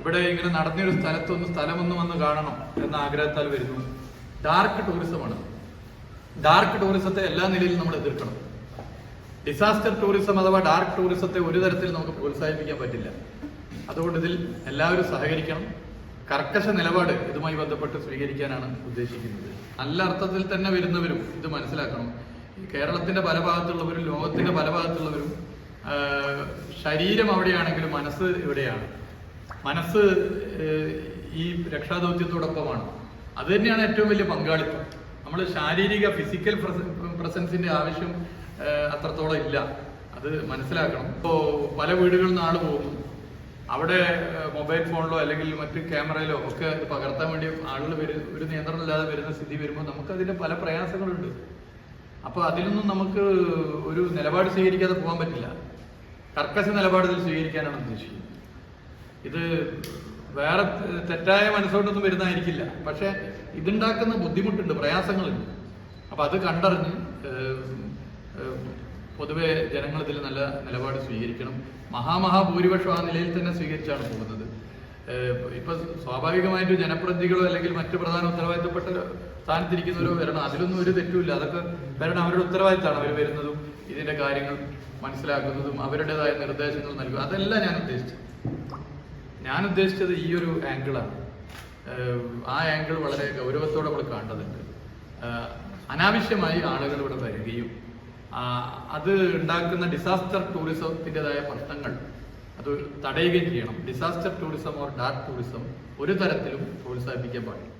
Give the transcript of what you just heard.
ഇവിടെ ഇങ്ങനെ നടന്നൊരു സ്ഥലത്തൊന്ന് സ്ഥലമൊന്നും വന്ന് കാണണം എന്ന ആഗ്രഹത്താൽ വരുന്നു ഡാർക്ക് ടൂറിസമാണ് ഡാർക്ക് ടൂറിസത്തെ എല്ലാ നിലയിലും നമ്മൾ എതിർക്കണം. ഡിസാസ്റ്റർ ടൂറിസം അഥവാ ഡാർക്ക് ടൂറിസത്തെ ഒരു തരത്തിൽ നമുക്ക് പ്രോത്സാഹിപ്പിക്കാൻ പറ്റില്ല. അതുകൊണ്ട് ഇതിൽ എല്ലാവരും സഹകരിക്കണം. കർക്കശ നിലപാട് ഇതുമായി ബന്ധപ്പെട്ട് സ്വീകരിക്കാനാണ് ഉദ്ദേശിക്കുന്നത്. നല്ല അർത്ഥത്തിൽ തന്നെ വരുന്നവരും ഇത് മനസ്സിലാക്കണം. കേരളത്തിന്റെ പല ഭാഗത്തുള്ളവരും ലോകത്തിന്റെ പല ഭാഗത്തുള്ളവരും ശരീരം അവിടെയാണെങ്കിലും മനസ്സ് ഇവിടെയാണ്. മനസ്സ് ഈ രക്ഷാദൗത്യത്തോടൊപ്പമാണ്. അത് തന്നെയാണ് ഏറ്റവും വലിയ പങ്കാളിത്തം. നമ്മൾ ശാരീരിക ഫിസിക്കൽ പ്രസൻസിന്റെ ആവശ്യം അത്രത്തോളം ഇല്ല. അത് മനസ്സിലാക്കണം. ഇപ്പോൾ പല വീടുകളിൽ നിന്ന് ആൾ പോകുന്നു. അവിടെ മൊബൈൽ ഫോണിലോ അല്ലെങ്കിൽ മറ്റ് ക്യാമറയിലോ ഒക്കെ പകർത്താൻ വേണ്ടി ആളുകൾ വരും ഒരു നിയന്ത്രണമില്ലാതെ വരുന്ന സ്ഥിതി വരുമ്പോൾ നമുക്ക് അതിന്റെ പല പ്രയാസങ്ങളുണ്ട്. അപ്പോൾ അതിലൊന്നും നമുക്ക് ഒരു നിലപാട് സ്വീകരിക്കാതെ പോകാൻ പറ്റില്ല. കർക്കശ നിലപാട് ഇതിൽ സ്വീകരിക്കാനാണ് ഉദ്ദേശിക്കുന്നത്. ഇത് വേറെ തെറ്റായ മനസ്സുകൊണ്ടൊന്നും വരുന്നതായിരിക്കില്ല. പക്ഷെ ഇതുണ്ടാക്കുന്ന ബുദ്ധിമുട്ടുണ്ട് പ്രയാസങ്ങളുണ്ട്. അപ്പൊ അത് കണ്ടറിഞ്ഞ് പൊതുവെ ജനങ്ങൾ ഇതിൽ നല്ല നിലപാട് സ്വീകരിക്കണം. മഹാമഹാഭൂരിപക്ഷം ആ നിലയിൽ തന്നെ സ്വീകരിച്ചാണ് പോകുന്നത്. ഇപ്പൊ സ്വാഭാവികമായിട്ട് ജനപ്രതിനിധികളോ അല്ലെങ്കിൽ മറ്റു പ്രധാന ഉത്തരവാദിത്തപ്പെട്ട സ്ഥാനത്തിരിക്കുന്നവരോ വരണം. അതിലൊന്നും ഒരു തെറ്റുമില്ല. അതൊക്കെ വരണം അവരുടെ ഉത്തരവാദിത്തമാണ്. അവർ വരുന്നതും ഇതിന്റെ കാര്യങ്ങൾ മനസ്സിലാക്കുന്നതും അവരുടേതായ നിർദ്ദേശങ്ങൾ നൽകുക അതെല്ലാം ഞാൻ ഉദ്ദേശിച്ചത്. ഞാൻ ഉദ്ദേശിച്ചത് ഈ ഒരു ആംഗിളാണ് ആ ആംഗിൾ വളരെ ഗൗരവത്തോടെ നമ്മൾ കാണേണ്ടതുണ്ട് അനാവശ്യമായി ആളുകൾ ഇവിടെ വരികയും അത് ഉണ്ടാക്കുന്ന ഡിസാസ്റ്റർ ടൂറിസത്തിന്റെതായ പ്രശ്നങ്ങൾ അത് തടയുകയും ചെയ്യണം. Disaster tourism or dark tourism ഒരു തരത്തിലും പ്രോത്സാഹിപ്പിക്കാൻ പാടില്ല.